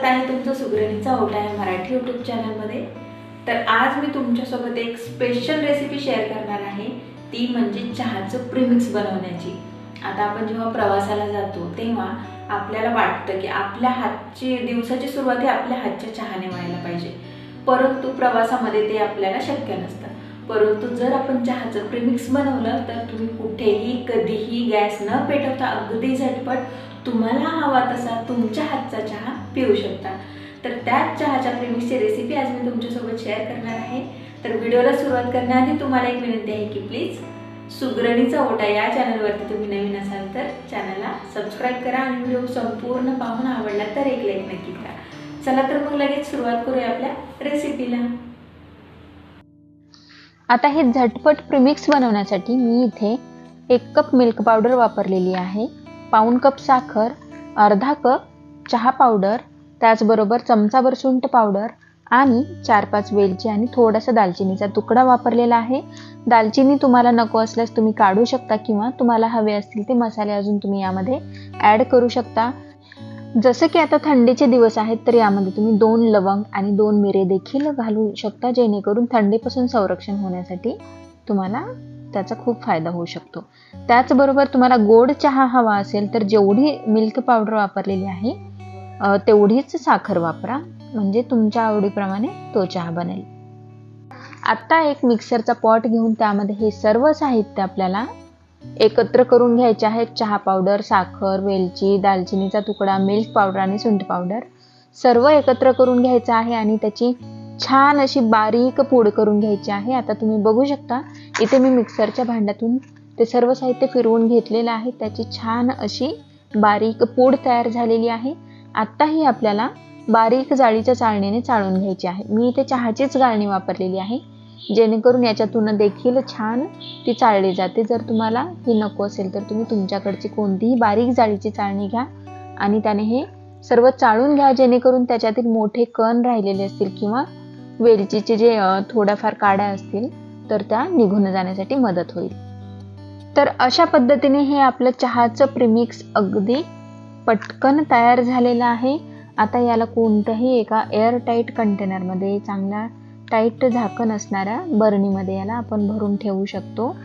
सुगरणीचा ओटा आहे मराठी यूट्यूब चॅनलमध्ये तर आज मी तुमच्यासोबत एक स्पेशल रेसिपी शेअर करणार आहे. ती म्हणजे चहाचं प्रिमिक्स बनवण्याची. आता आपण जेव्हा प्रवासाला जातो तेव्हा आपल्याला वाटतं की आपल्या हातची दिवसाची सुरुवात ही आपल्या हातच्या चहाने व्हायला पाहिजे. परंतु प्रवासामध्ये ते आपल्याला शक्य नसतं. परंतु जर आपण चहाचं प्रिमिक्स बनवलं तर तुम्ही कुठेही कधीही गॅस न पेटवता अगदी झटपट तुम्हाला हवा तसा तुमच्या हातचा चहा पिऊ शकता. तर त्याच चहाच्या प्रेमिक्सची रेसिपी आज मी तुमच्यासोबत शेअर करणार आहे. तर व्हिडिओला सुरुवात करण्याआधी तुम्हाला एक विनंती आहे की प्लीज सुगरणीचा ओटा या चॅनलवरती तुम्ही नवीन असाल तर चॅनलला सबस्क्राईब करा आणि व्हिडिओ संपूर्ण पाहून आवडला तर एक लाईक नक्की करा. चला तर मग लगेच सुरुवात करूया आपल्या रेसिपीला आता हे झटपट प्रीमिक्स बनवण्यासाठी मी इथे एक कप मिल्क पावडर वापरलेली आहे. पाऊण कप साखर अर्धा कप चहा पावडर त्याचबरोबर चमचाभर सुंठ पावडर आणि चार पाच वेलची आणि थोडासा दालचिनीचा तुकडा वापरलेला आहे. दालचिनी तुम्हाला नको असल्यास तुम्ही काढू शकता किंवा तुम्हाला हवे असतील ते मसाले अजून तुम्ही यामध्ये ॲड करू शकता. जसं की आता थंडीचे दिवस आहेत तर यामध्ये तुम्ही दोन लवंग आणि दोन मिरे देखील घालू शकता जेणेकरून थंडीपासून संरक्षण होण्यासाठी तुम्हाला त्याचा खूप फायदा होऊ शकतो. त्याचबरोबर तुम्हाला गोड चहा हवा असेल तर जेवढी मिल्क पावडर वापरलेली आहे तेवढीच साखर वापरा. म्हणजे तुमच्या आवडीप्रमाणे तो चहा बनेल. आत्ता एक मिक्सरचा पॉट घेऊन त्यामध्ये हे सर्व साहित्य आपल्याला एकत्र करून घ्यायचे आहेत. चहा पावडर साखर वेलची दालचिनीचा तुकडा मिल्क पावडर आणि सुंठ पावडर सर्व एकत्र करून घ्यायचं आहे आणि त्याची छान अशी बारीक पूड करून घ्यायची आहे. आता तुम्ही बघू शकता इथे मी मिक्सरच्या भांड्यातून ते सर्व साहित्य फिरवून घेतलेलं आहे. त्याची छान अशी बारीक पूड तयार झालेली आहे. आत्ताही आपल्याला बारीक जाळीच्या चाळणीने चाळून घ्यायची आहे. मी इथे चहाचीच गाळणी वापरलेली आहे. जेणेकरून याच्यातून देखील छान ती चाळली जाते. जर तुम्हाला ही नको असेल तर तुम्ही तुमच्याकडची कोणतीही बारीक जाळीची चाळणी घ्या आणि त्याने हे सर्व चाळून घ्या जेणेकरून त्याच्यातील मोठे कण राहिलेले असतील किंवा वेलचीचे जे थोड्याफार काड्या असतील तर त्या निघून जाण्यासाठी मदत होईल. तर अशा पद्धतीने हे आपलं चहाचं प्रिमिक्स अगदी पटकन तयार झालेलं आहे. आता याला कोणत्याही एका एअरटाईट कंटेनरमध्ये चांगल्या टाईट झाकण असणाऱ्या बरणीमध्ये याला आपण भरून ठेवू शकतो.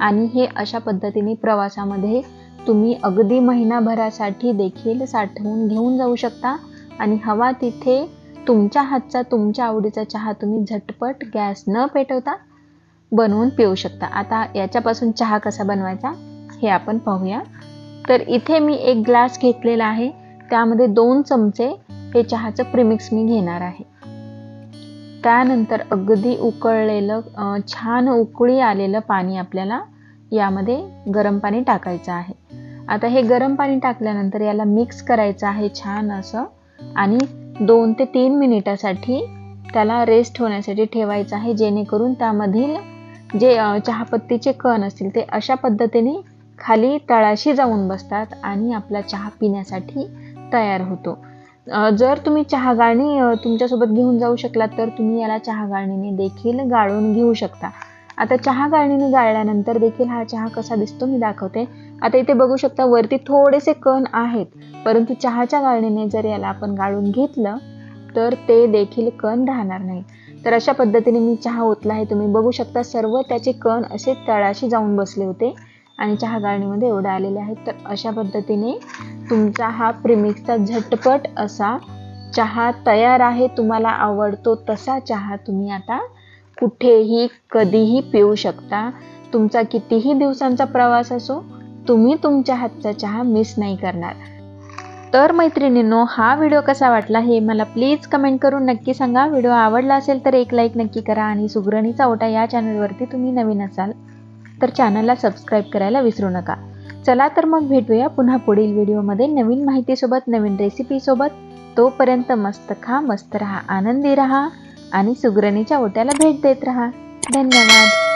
आणि हे अशा पद्धतीने प्रवासामध्ये तुम्ही अगदी महिनाभरासाठी देखील साठवून घेऊन जाऊ शकता. आणि हवा तिथे तुमच्या हातचा तुमच्या आवडीचा चहा तुम्ही झटपट गॅस न पेटवता बनवून पिऊ शकता. आता याच्यापासून चहा कसा बनवायचा हे आपण पाहूया. तर इथे मी एक ग्लास घेतलेला आहे. त्यामध्ये दोन चमचे हे चहाचं प्रीमिक्स मी घेणार आहे. त्यानंतर अगदी उकळलेलं छान उकळी आलेलं पाणी आपल्याला यामध्ये गरम पाणी टाकायचं आहे. आता हे गरम पाणी टाकल्यानंतर याला मिक्स करायचं आहे छान असं आणि दोन ते तीन मिनिटासाठी त्याला रेस्ट होण्यासाठी ठेवायचं आहे जेणेकरून त्यामधील जे चहापत्तीचे कण असतील ते अशा पद्धतीने खाली तळाशी जाऊन बसतात आणि आपला चहा पिण्यासाठी तयार होतो. जर तुम्ही चहागाळणी तुमच्यासोबत घेऊन जाऊ शकलात तर तुम्ही याला चहा गाळणीने देखील गाळून घेऊ शकता. आता चहा गाळणीने गाळल्यानंतर देखील हा चहा कसा दिसतो मी दाखवते. आता इथे बघू शकता वरती थोडेसे कण आहेत. परंतु चहाच्या गाळणीने जर याला आपण गाळून घेतलं तर ते देखील कण राहणार नाही. तर अशा पद्धतीने मी चहा ओतला आहे. तुम्ही बघू शकता सर्व त्याचे कण असे तळाशी जाऊन बसले होते. आणि चहा गाळणीमध्ये एवढं आलेले आहेत. तर अशा पद्धतीने तुमचा हा प्रिमिक्सचा झटपट असा चहा तयार आहे तुम्हाला आवडतो तसा चहा तुम्ही आता कुठेही कधीही पिऊ शकता. तुमचा कितीही दिवसांचा प्रवास असो तुम्ही तुमच्या हातचा चहा मिस नाही करणार. तर मैत्रिणींनो हा व्हिडिओ कसा वाटला हे मला प्लीज कमेंट करून नक्की सांगा. व्हिडिओ आवडला असेल तर एक लाईक नक्की करा आणि सुगरणीचा ओटा या चॅनलवरती तुम्ही नवीन असाल तर चॅनलला सबस्क्राईब करायला विसरू नका. चला तर मग भेटूया पुन्हा पुढील व्हिडिओमध्ये नवीन माहितीसोबत नवीन रेसिपीसोबत तोपर्यंत मस्त खा मस्त रहा आनंदी रहा आणि सुगरणीच्या ओट्याला भेट देत रहा. धन्यवाद.